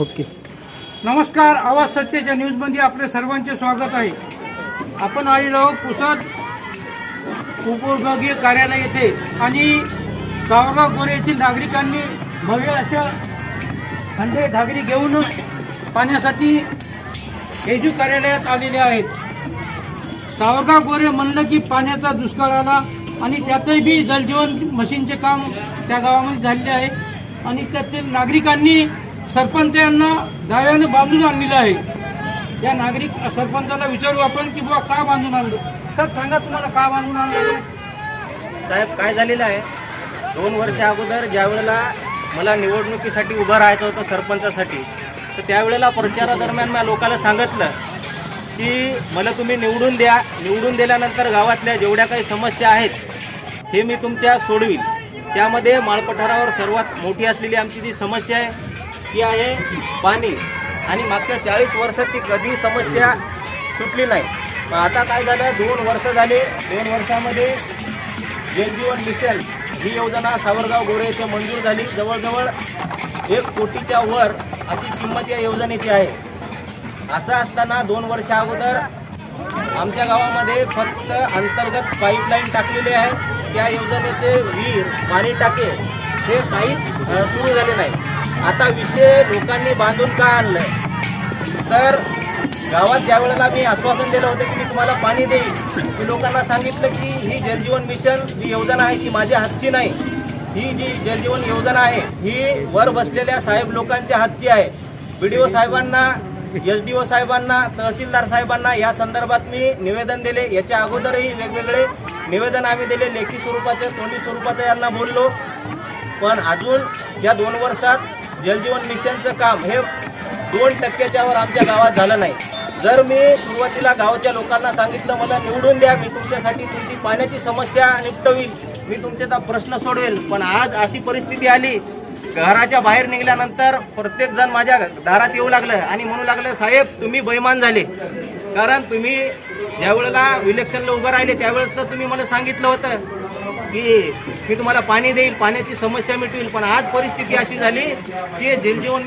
Okay. नमस्कार आवाज सत्याच्या न्यूजमध्ये आपले सर्वांचे स्वागत आहे. आपण आलेलो पुसद उपविभागीय कार्यालय येथे आणि सावरगाव गोरे येथील नागरिकांनी भव्य अशा थंडे घागरी घेऊन पाण्यासाठी एजू कार्यालयात आलेले आहेत. सावरगाव गोरे म्हणलं की पाण्याचा दुष्काळ आला आणि त्यातही बी जलजीवन मशीनचे काम त्या गावामध्ये झालेले आहे. आणि त्यातील नागरिकांनी सरपंच यांना दाव्याने बांधून आणलेलं आहे. या नागरिक सरपंचाला विचारू आपण की बुवा का बांधून आणलं? सर सांगा तुम्हाला का बांधून आणलं साहेब काय झालेलं आहे? दोन वर्ष अगोदर ज्या वेळेला मला निवडणुकीसाठी उभं राहायचं होतं सरपंचासाठी तर त्यावेळेला प्रचारादरम्यान मी लोकांना सांगितलं की मला तुम्ही निवडून द्या. निवडून दिल्यानंतर गावातल्या जेवढ्या काही समस्या आहेत हे मी तुमच्या सोडवील त्यामध्ये माळपठारावर सर्वात मोठी असलेली आमची जी समस्या आहे ती आहे. पाणी. आणि मागच्या चाळीस वर्षात ती कधी समस्या सुटली नाही. आता काय झालं? दोन वर्ष झाले. दोन वर्षामध्ये जलजीवन मिशन ही योजना सावरगाव गोरे येथे मंजूर झाली. जवळजवळ एक कोटीच्या वर अशी किंमत या योजनेची आहे. असं असताना दोन वर्ष अगोदर आमच्या गावामध्ये फक्त अंतर्गत पाईपलाईन टाकलेली आहे. त्या योजनेचे विहीर पाणी टाके हे काहीच सुरू झाले नाही. आता विषय लोकांनी बांधून का आणलं तर गावात ज्या वेळेला मी आश्वासन दिलं होतं की मी तुम्हाला पाणी देईन मी लोकांना सांगितलं की ही जलजीवन मिशन जी योजना आहे ती माझ्या हातची नाही. ही जी जलजीवन योजना आहे ही वर बसलेल्या साहेब लोकांच्या हातची आहे. बी डी ओ साहेबांना एस डी ओ साहेबांना तहसीलदार साहेबांना या संदर्भात मी निवेदन दिले. याच्या अगोदरही वेगवेगळे निवेदन आम्ही दिले. लेखी स्वरूपाचे तोंडी स्वरूपाचे यांना बोललो. पण अजून या दोन वर्षात जलजीवन मिशनचं काम हे दोन टक्क्याच्यावर आमच्या गावात झालं नाही. जर मी सुरुवातीला गावाच्या लोकांना सांगितलं मला निवडून द्या मी तुमच्यासाठी तुमची पाण्याची समस्या निपटवी मी तुमचे प्रश्न सोडवेल. पण आज अशी परिस्थिती आली घराच्या बाहेर निघाल्यानंतर प्रत्येक जण माझ्या दारात येऊ लागलं आणि म्हणू लागलं साहेब तुम्ही बैमान झाले. कारण तुम्ही ज्यावेळेला इलेक्शनला उभं राहिले त्यावेळेस तर तुम्ही मला सांगितलं होतं की मी तुम्हाला पाणी देईल पाण्याची समस्या मिटवेल पण आज परिस्थिती अशी झाली की जलजीवन